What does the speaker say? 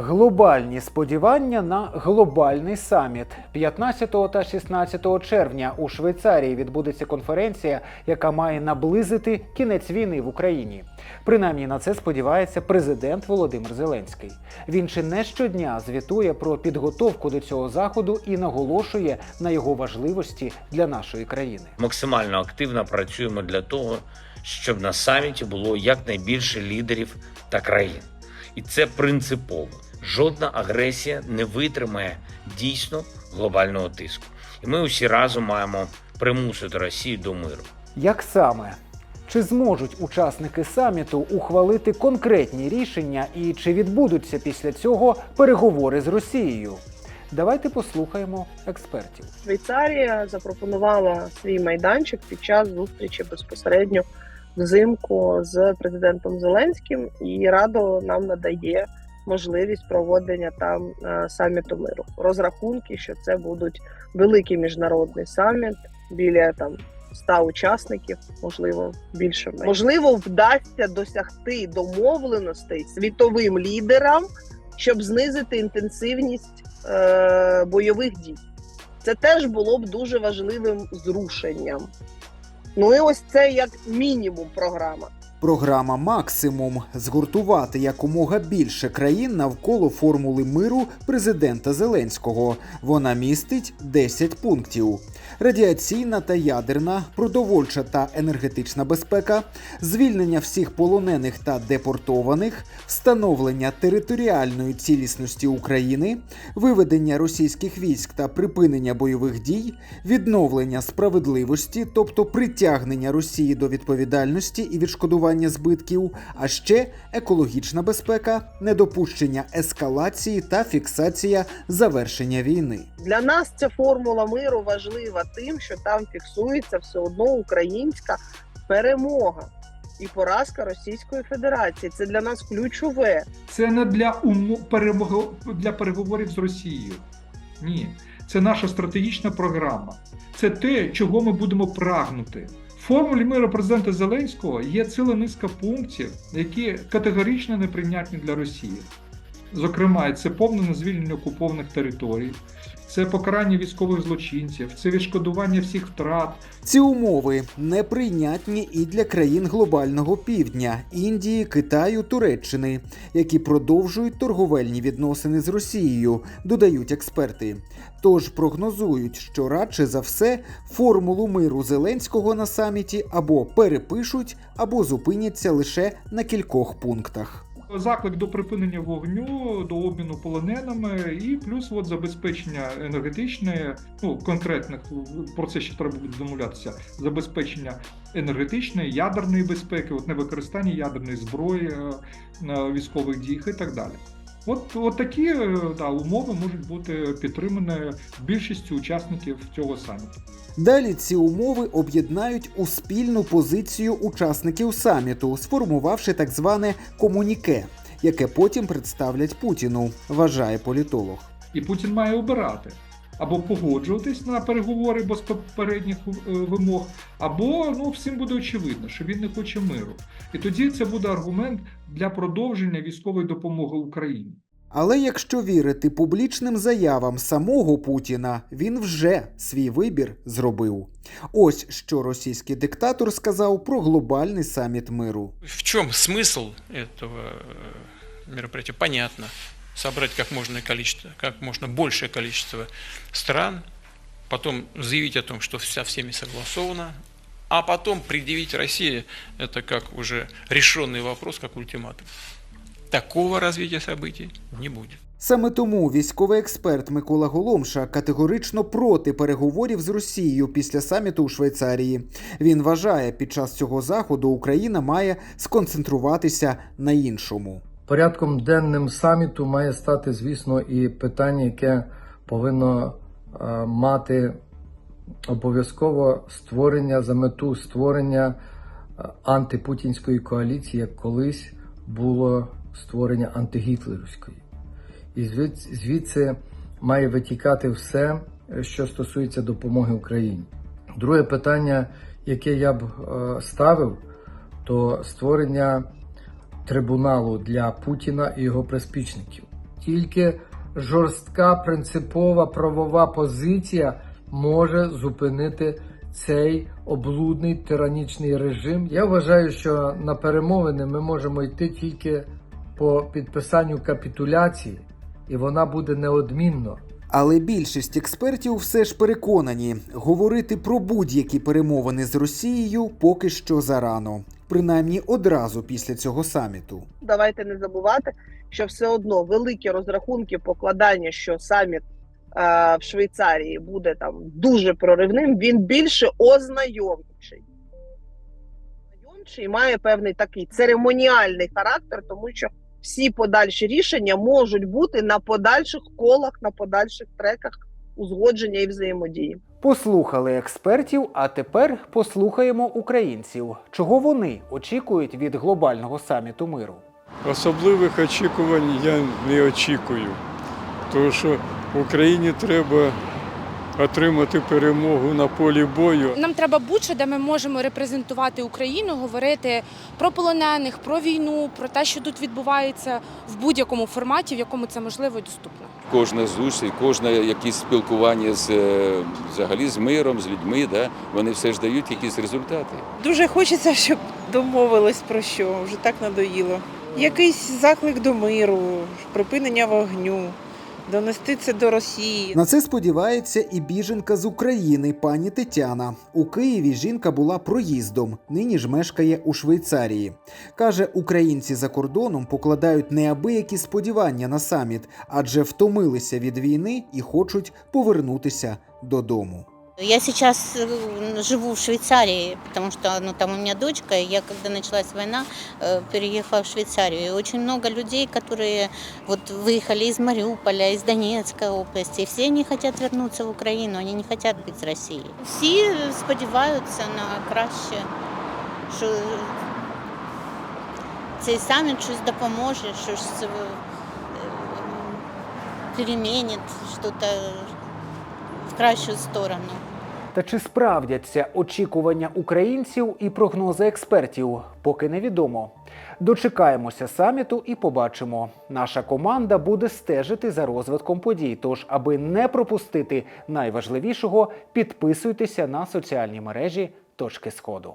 Глобальні сподівання на глобальний саміт 15 та 16 червня у Швейцарії відбудеться конференція, яка має наблизити кінець війни в Україні. Принаймні на це сподівається президент Володимир Зеленський. Він чи не щодня звітує про підготовку до цього заходу і наголошує на його важливості для нашої країни. максимально активно працюємо для того, щоб на саміті було якнайбільше лідерів та країн. І це принципово. Жодна агресія не витримає дійсно глобального тиску. І ми усі разом маємо примусити Росію до миру. Як саме? Чи зможуть учасники саміту ухвалити конкретні рішення і чи відбудуться після цього переговори з Росією? Давайте послухаємо експертів. Швейцарія запропонувала свій майданчик під час зустрічі безпосередньо взимку з президентом Зеленським, і радо нам надає можливість проводення там е, саміту миру. Розрахунки, що це будуть великий міжнародний саміт біля там 100 учасників, можливо, більше можливо, вдасться досягти домовленостей світовим лідерам, щоб знизити інтенсивність е, бойових дій. Це теж було б дуже важливим зрушенням. Ну і ось це як мінімум програма. Програма Максимум згуртувати якомога більше країн навколо формули миру президента Зеленського. Вона містить 10 пунктів: радіаційна та ядерна, продовольча та енергетична безпека, звільнення всіх полонених та депортованих, встановлення територіальної цілісності України, виведення російських військ та припинення бойових дій, відновлення справедливості, тобто притягнення Росії до відповідальності і відшкодування збитків, а ще екологічна безпека, недопущення ескалації та фіксація завершення війни. Для нас ця формула миру важлива тим, що там фіксується все одно українська перемога і поразка Російської Федерації. Це для нас ключове. Це не для умов перемог... для переговорів з Росією. Ні, це наша стратегічна програма. Це те, чого ми будемо прагнути. Формулі миру президента Зеленського є ціла низка пунктів, які категорично неприйнятні для Росії. Зокрема, це повне звільнення окупованих територій, це покарання військових злочинців, це відшкодування всіх втрат, Ці умови неприйнятні і для країн глобального півдня Індії, Китаю, Туреччини, які продовжують торговельні відносини з Росією, додають експерти. Тож прогнозують, що радше за все формулу миру Зеленського на саміті або перепишуть, або зупиняться лише на кількох пунктах. Заклик до припинення вогню, до обміну полоненими, і плюс от забезпечення енергетичне, ну конкретних про це ще треба буде домовлятися. Забезпечення енергетичної, ядерної безпеки, от невикористання ядерної зброї е, військових дій і так далі. От, от такі е, да, умови можуть бути підтримані більшістю учасників цього саміту. Далі ці умови об'єднають у спільну позицію учасників саміту, сформувавши так зване комуніке, яке потім представлять Путіну, вважає політолог. І Путін має обирати або погоджуватись на переговори без попередніх е, вимог, або ну всім буде очевидно, що він не хоче миру. І тоді це буде аргумент для продовження військової допомоги Україні. Але якщо вірити публічним заявам самого Путіна, він вже свій вибір зробив. Ось що російський диктатор сказав про глобальний саміт миру. В чем смысл этого э, мероприятия? Понятно. Собрать как можно, количество, как можно большее количество стран, потом заявить о том, что со всеми согласовано, а потом предъявить России это как уже решенный вопрос, как ультиматум. Такого развития событий не будет. Саме тому військовий експерт Микола Голомша категорично проти переговорів з Росією після саміту у Швейцарії. Він вважає, під час цього заходу Україна має сконцентруватися на іншому. Порядком денним саміту має стати, звісно, і питання, яке повинно е, мати обов'язково створення за мету створення е, антипутінської коаліції, як колись було створення антигітлерівської. І звідси має витікати все, що стосується допомоги Україні. Друге питання, яке я б е, ставив, то створення трибуналу для Путіна і його приспічників. Тільки жорстка принципова правова позиція може зупинити цей облудний тиранічний режим. Я вважаю, що на перемовини ми можемо йти тільки по підписанню капітуляції, і вона буде неодмінно. Але більшість експертів все ж переконані, говорити про будь-які перемовини з Росією поки що зарано, принаймні одразу після цього саміту. Давайте не забувати, що все одно великі розрахунки покладання, що саміт е, в Швейцарії буде там дуже проривним. Він більше ознайомчий. Ознайомчий має певний такий церемоніальний характер, тому що всі подальші рішення можуть бути на подальших колах, на подальших треках узгодження і взаємодії. Послухали експертів, а тепер послухаємо українців, чого вони очікують від глобального саміту миру. Особливих очікувань я не очікую, тому що Україні треба отримати перемогу на полі бою. Нам треба буча, де ми можемо репрезентувати Україну, говорити про полонених, про війну, про те, що тут відбувається в будь-якому форматі, в якому це можливо і доступно. Кожна зустріч, кожне якісь спілкування з е, взагалі з миром, з людьми, да, вони все ж дають якісь результати. Дуже хочеться, щоб домовились про що, вже так надоїло. Якийсь заклик до миру, припинення вогню, донести це до Росії. На це сподівається і біженка з України, пані Тетяна. У Києві жінка була проїздом, нині ж мешкає у Швейцарії. Каже, українці за кордоном покладають неабиякі сподівання на саміт, адже втомилися від війни і хочуть повернутися додому. Я сейчас э, живу в Швейцарии, потому что ну, там у меня дочка, и я, когда началась война, э, переехала в Швейцарию. И очень много людей, которые вот выехали из Мариуполя, из Донецкой области, и все они хотят вернуться в Украину, они не хотят быть с Россией. Всі сподіваються на краще, що цей саміт щось допоможе, щось е, перемінить, щось в кращу сторону. Та чи справдяться очікування українців і прогнози експертів, поки невідомо. Дочекаємося саміту і побачимо. Наша команда буде стежити за розвитком подій. Тож, аби не пропустити найважливішого, підписуйтеся на соціальні мережі точки сходу.